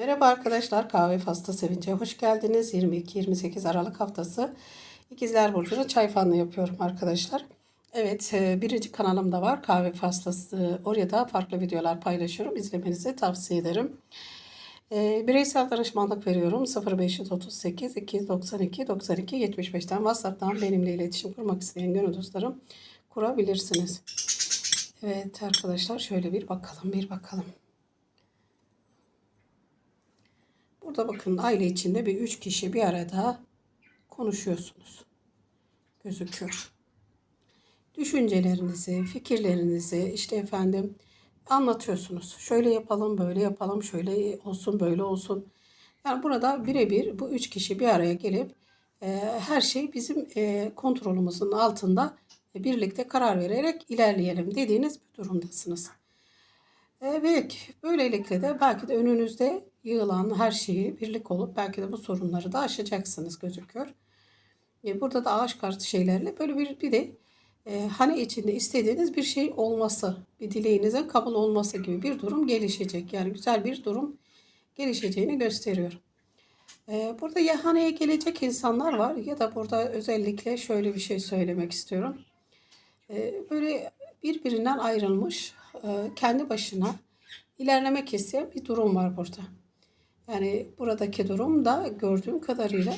Merhaba arkadaşlar, Kahve Faslı Sevinç'e hoş geldiniz. 22-28 Aralık haftası İkizler Burcu'na çay fanlı yapıyorum arkadaşlar. Evet, e, birinci kanalımda var Kahve Faslası. Oraya da farklı videolar paylaşıyorum. İzlemenizi tavsiye ederim. E, Bireysel danışmanlık veriyorum. 0538 292 92 75'ten WhatsApp'tan benimle iletişim kurmak isteyen gönül dostlarım kurabilirsiniz. Evet arkadaşlar şöyle bir bakalım, bir bakalım. Burada bakın aile içinde bir üç kişi bir arada konuşuyorsunuz. Gözüküyor. Düşüncelerinizi, fikirlerinizi işte efendim anlatıyorsunuz. Şöyle yapalım, böyle yapalım, şöyle olsun, böyle olsun. Yani burada birebir bu üç kişi bir araya gelip e, her şey bizim e, kontrolümüzün altında birlikte karar vererek ilerleyelim dediğiniz bir durumdasınız. Evet, böylelikle de belki de önünüzde yığılan her şeyi birlik olup belki de bu sorunları da aşacaksınız gözüküyor. E, Burada da ağaç kartı şeylerle böyle bir, bir de e, hani içinde istediğiniz bir şey olması, bir dileğinizin kabul olması gibi bir durum gelişecek. Yani güzel bir durum gelişeceğini gösteriyor. E, Burada ya haneye gelecek insanlar var ya da burada özellikle şöyle bir şey söylemek istiyorum. E, Böyle birbirinden ayrılmış, e, kendi başına ilerlemek isteyen bir durum var burada. Yani buradaki durum da gördüğüm kadarıyla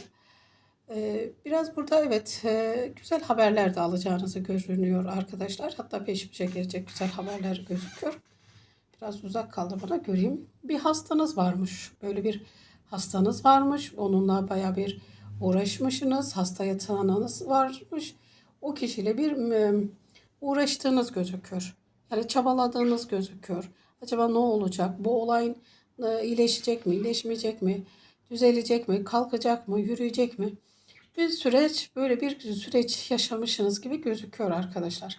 e, biraz burada evet e, güzel haberler de alacağınızı görünüyor arkadaşlar. Hatta peş peşe gelecek güzel haberler gözüküyor. Biraz uzak kaldı bana göreyim. Bir hastanız varmış. Böyle bir hastanız varmış. Onunla baya bir uğraşmışsınız. Hasta yatağınız varmış. O kişiyle bir uğraştığınız gözüküyor. Yani çabaladığınız gözüküyor. Acaba ne olacak? Bu olayın iyileşecek mi, iyileşmeyecek mi? Düzelecek mi, kalkacak mı, yürüyecek mi? Bir süreç, böyle bir süreç yaşamışsınız gibi gözüküyor arkadaşlar.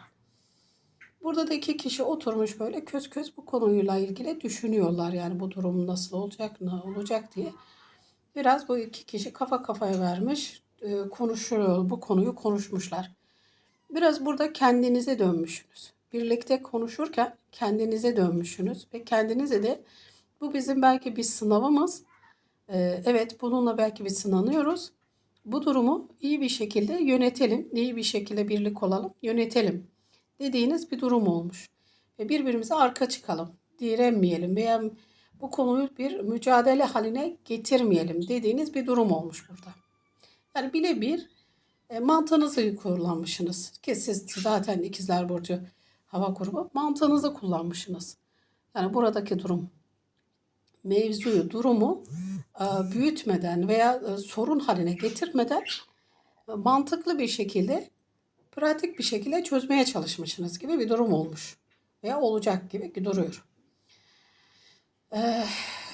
Burada da iki kişi oturmuş böyle köz köz bu konuyla ilgili düşünüyorlar. Yani bu durum nasıl olacak, ne olacak diye. Biraz bu iki kişi kafa kafaya vermiş, e, konuşuyor, bu konuyu konuşmuşlar. Biraz burada kendinize dönmüşsünüz. Birlikte konuşurken kendinize dönmüşsünüz ve kendinize de bu bizim belki bir sınavımız. Ee, evet bununla belki bir sınanıyoruz. Bu durumu iyi bir şekilde yönetelim, iyi bir şekilde birlik olalım, yönetelim dediğiniz bir durum olmuş. Ve birbirimize arka çıkalım, direnmeyelim veya bu konuyu bir mücadele haline getirmeyelim dediğiniz bir durum olmuş burada. Yani birebir e, mantığınızı kullanmışsınız. Ki siz zaten ikizler burcu hava grubu mantığınızı kullanmışsınız. Yani buradaki durum mevzuyu, durumu e, büyütmeden veya e, sorun haline getirmeden e, mantıklı bir şekilde, pratik bir şekilde çözmeye çalışmışsınız gibi bir durum olmuş. Veya olacak gibi duruyor.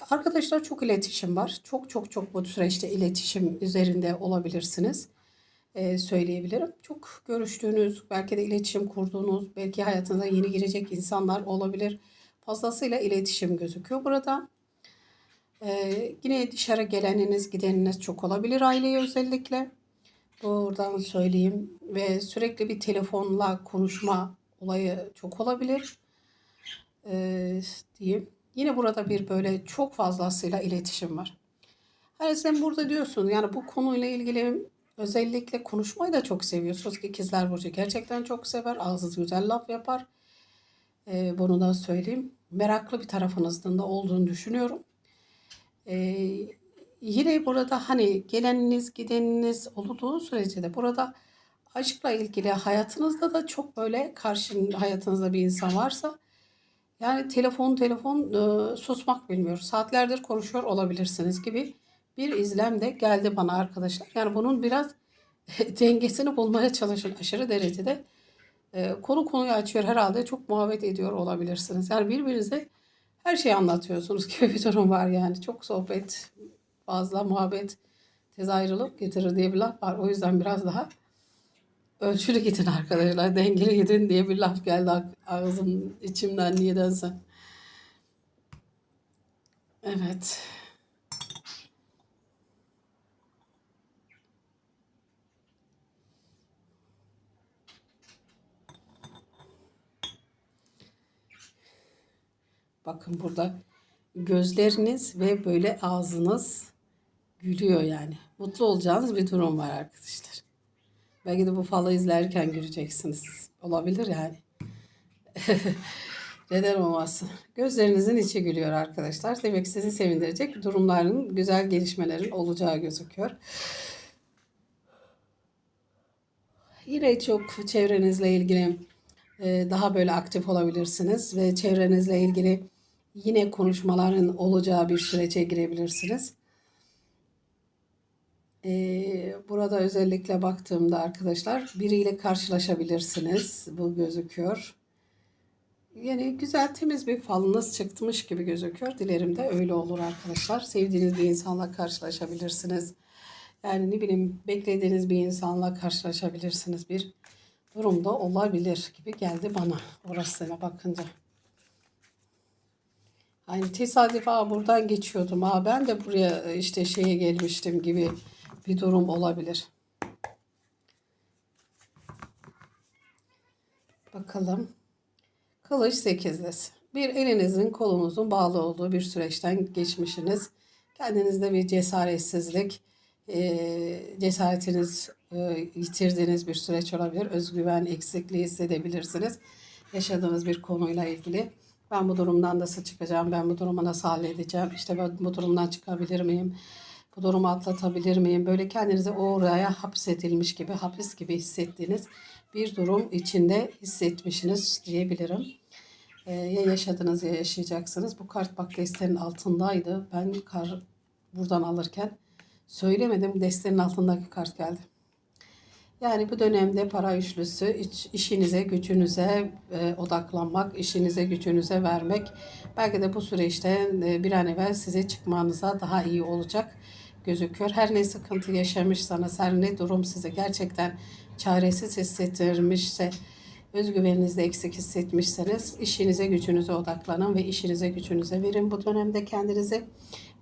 Arkadaşlar çok iletişim var. Çok çok çok bu süreçte iletişim üzerinde olabilirsiniz. Ee, söyleyebilirim. Çok görüştüğünüz, belki de iletişim kurduğunuz, belki hayatınıza yeni girecek insanlar olabilir. Fazlasıyla iletişim gözüküyor burada. Ee, yine dışarı geleniniz, gideniniz çok olabilir aileye özellikle. Buradan söyleyeyim. Ve sürekli bir telefonla konuşma olayı çok olabilir. Ee, diyeyim. Yine burada bir böyle çok fazlasıyla iletişim var. Hani sen burada diyorsun yani bu konuyla ilgili özellikle konuşmayı da çok seviyorsunuz ki ikizler burcu gerçekten çok sever. Ağzı güzel laf yapar. Ee, bunu da söyleyeyim. Meraklı bir tarafınızdan da olduğunu düşünüyorum. Ee, yine burada hani geleniniz gideniniz olduğu sürece de burada aşkla ilgili hayatınızda da çok böyle karşı hayatınızda bir insan varsa yani telefon telefon e, susmak bilmiyor. Saatlerdir konuşuyor olabilirsiniz gibi bir izlem de geldi bana arkadaşlar. Yani bunun biraz dengesini bulmaya çalışın aşırı derecede. E, konu konuyu açıyor herhalde çok muhabbet ediyor olabilirsiniz. Yani birbirinize her şeyi anlatıyorsunuz gibi bir durum var yani. Çok sohbet, fazla muhabbet tez ayrılık getirir diye bir laf var. O yüzden biraz daha ölçülü gidin arkadaşlar. Dengeli gidin diye bir laf geldi ağzım içimden niyedense. Evet. Bakın burada gözleriniz ve böyle ağzınız gülüyor yani. Mutlu olacağınız bir durum var arkadaşlar. Belki de bu falı izlerken göreceksiniz. Olabilir yani. Neden olmasın? Gözlerinizin içi gülüyor arkadaşlar. Demek sizi sevindirecek durumların, güzel gelişmelerin olacağı gözüküyor. Yine çok çevrenizle ilgili e, daha böyle aktif olabilirsiniz ve çevrenizle ilgili yine konuşmaların olacağı bir sürece girebilirsiniz. E, burada özellikle baktığımda arkadaşlar biriyle karşılaşabilirsiniz. Bu gözüküyor. Yani güzel temiz bir falınız çıkmış gibi gözüküyor. Dilerim de öyle olur arkadaşlar. Sevdiğiniz bir insanla karşılaşabilirsiniz. Yani ne bileyim beklediğiniz bir insanla karşılaşabilirsiniz. Bir durumda olabilir gibi geldi bana orasına bakınca. Hani tesadüf aa buradan geçiyordum. Aa ben de buraya işte şeye gelmiştim gibi bir durum olabilir. Bakalım. Kılıç sekizlisi. Bir elinizin kolunuzun bağlı olduğu bir süreçten geçmişsiniz. Kendinizde bir cesaretsizlik, e, cesaretiniz e, yitirdiğiniz bir süreç olabilir. Özgüven eksikliği hissedebilirsiniz. Yaşadığınız bir konuyla ilgili. Ben bu durumdan nasıl çıkacağım? Ben bu durumu nasıl halledeceğim? İşte ben bu durumdan çıkabilir miyim? Bu durumu atlatabilir miyim? Böyle kendinizi oraya hapsedilmiş gibi, hapis gibi hissettiğiniz bir durum içinde hissetmişsiniz diyebilirim. Ee, ya yaşadınız ya yaşayacaksınız. Bu kart bak destenin altındaydı. Ben kar buradan alırken söylemedim. Destenin altındaki kart geldi. Yani bu dönemde para üçlüsü iç, işinize, gücünüze e, odaklanmak, işinize, gücünüze vermek belki de bu süreçte e, bir an evvel size çıkmanıza daha iyi olacak gözüküyor. Her ne sıkıntı yaşamışsanız, her ne durum sizi gerçekten çaresiz hissettirmişse, özgüveninizde eksik hissetmişseniz işinize, gücünüze odaklanın ve işinize, gücünüze verin. Bu dönemde kendinizi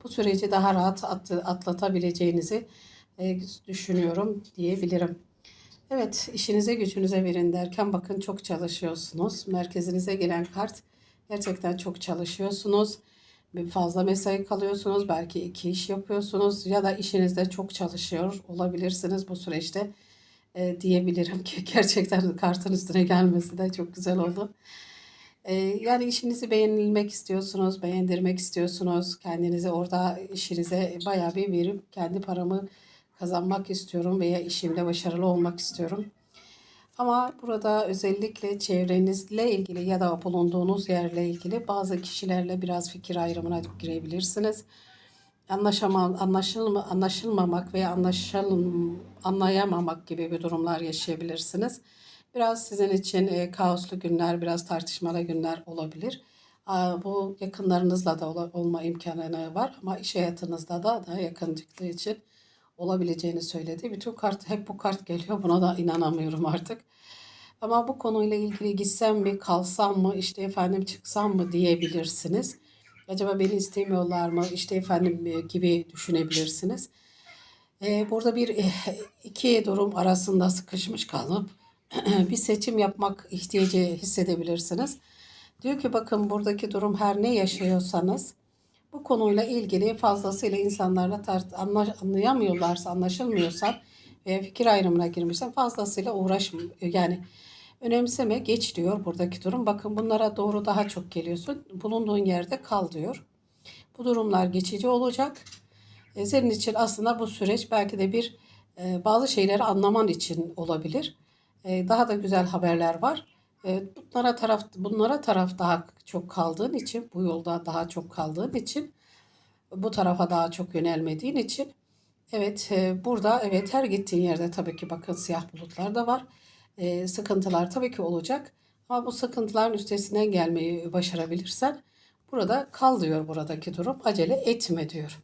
bu süreci daha rahat atlatabileceğinizi e, düşünüyorum diyebilirim. Evet, işinize gücünüze verin derken bakın çok çalışıyorsunuz. Merkezinize gelen kart gerçekten çok çalışıyorsunuz. Bir fazla mesai kalıyorsunuz. Belki iki iş yapıyorsunuz ya da işinizde çok çalışıyor olabilirsiniz bu süreçte. E, diyebilirim ki gerçekten kartın üstüne gelmesi de çok güzel oldu. E, yani işinizi beğenilmek istiyorsunuz, beğendirmek istiyorsunuz. Kendinizi orada işinize bayağı bir verip kendi paramı kazanmak istiyorum veya işimde başarılı olmak istiyorum. Ama burada özellikle çevrenizle ilgili ya da bulunduğunuz yerle ilgili bazı kişilerle biraz fikir ayrımına girebilirsiniz. Anlaşama, anlaşılma, anlaşılmamak veya anlaşılm, anlayamamak gibi bir durumlar yaşayabilirsiniz. Biraz sizin için e, kaoslu günler, biraz tartışmalı günler olabilir. Bu yakınlarınızla da olma imkanı var ama iş hayatınızda da daha yakın çıktığı için olabileceğini söyledi. Bütün kart hep bu kart geliyor. Buna da inanamıyorum artık. Ama bu konuyla ilgili gitsem mi, kalsam mı, işte efendim çıksam mı diyebilirsiniz. Acaba beni istemiyorlar mı, işte efendim e, gibi düşünebilirsiniz. Ee, burada bir e, iki durum arasında sıkışmış kalıp bir seçim yapmak ihtiyacı hissedebilirsiniz. Diyor ki bakın buradaki durum her ne yaşıyorsanız bu konuyla ilgili fazlasıyla insanlarla tart anlayamıyorlarsa, anlaşılmıyorsa veya fikir ayrımına girmişse fazlasıyla uğraşma yani önemseme geç diyor buradaki durum. Bakın bunlara doğru daha çok geliyorsun. Bulunduğun yerde kal diyor. Bu durumlar geçici olacak. E, senin için aslında bu süreç belki de bir e, bazı şeyleri anlaman için olabilir. E, daha da güzel haberler var. Evet, bunlara taraf bunlara taraf daha çok kaldığın için, bu yolda daha çok kaldığın için, bu tarafa daha çok yönelmediğin için evet e, burada evet her gittiğin yerde tabii ki bakın siyah bulutlar da var. E, sıkıntılar tabii ki olacak. Ama bu sıkıntıların üstesinden gelmeyi başarabilirsen burada kal diyor buradaki durum. Acele etme diyor.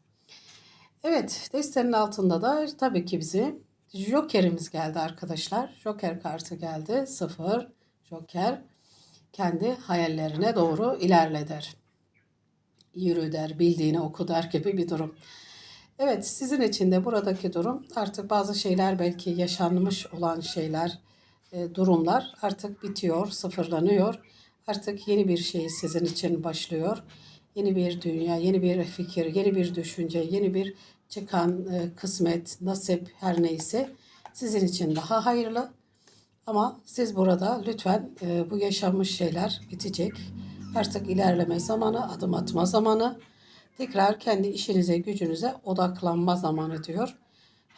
Evet destenin altında da tabii ki bizi Joker'imiz geldi arkadaşlar. Joker kartı geldi. Sıfır. Joker kendi hayallerine doğru ilerle der. Yürü der, bildiğini oku der gibi bir durum. Evet sizin için de buradaki durum artık bazı şeyler belki yaşanmış olan şeyler, e, durumlar artık bitiyor, sıfırlanıyor. Artık yeni bir şey sizin için başlıyor. yeni bir dünya, yeni bir fikir, yeni bir düşünce, yeni bir çıkan e, kısmet, nasip her neyse sizin için daha hayırlı. Ama siz burada lütfen e, bu yaşanmış şeyler bitecek. Artık ilerleme zamanı, adım atma zamanı. Tekrar kendi işinize, gücünüze odaklanma zamanı diyor.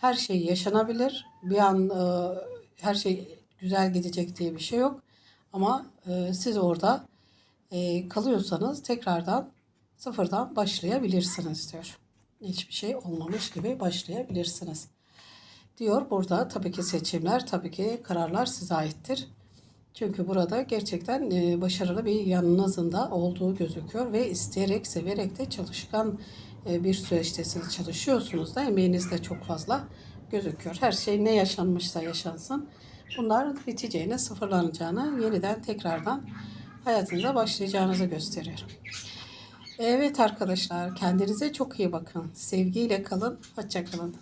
Her şey yaşanabilir. Bir an e, her şey güzel gidecek diye bir şey yok. Ama e, siz orada e, kalıyorsanız tekrardan sıfırdan başlayabilirsiniz diyor. Hiçbir şey olmamış gibi başlayabilirsiniz diyor. Burada tabii ki seçimler, tabii ki kararlar size aittir. Çünkü burada gerçekten e, başarılı bir yanınızın da olduğu gözüküyor ve isteyerek, severek de çalışkan e, bir süreçtesiniz. Çalışıyorsunuz da emeğiniz de çok fazla gözüküyor. Her şey ne yaşanmışsa yaşansın. Bunlar biteceğine, sıfırlanacağını, yeniden tekrardan hayatınıza başlayacağınızı gösteriyor. Evet arkadaşlar kendinize çok iyi bakın. Sevgiyle kalın. Hoşça kalın.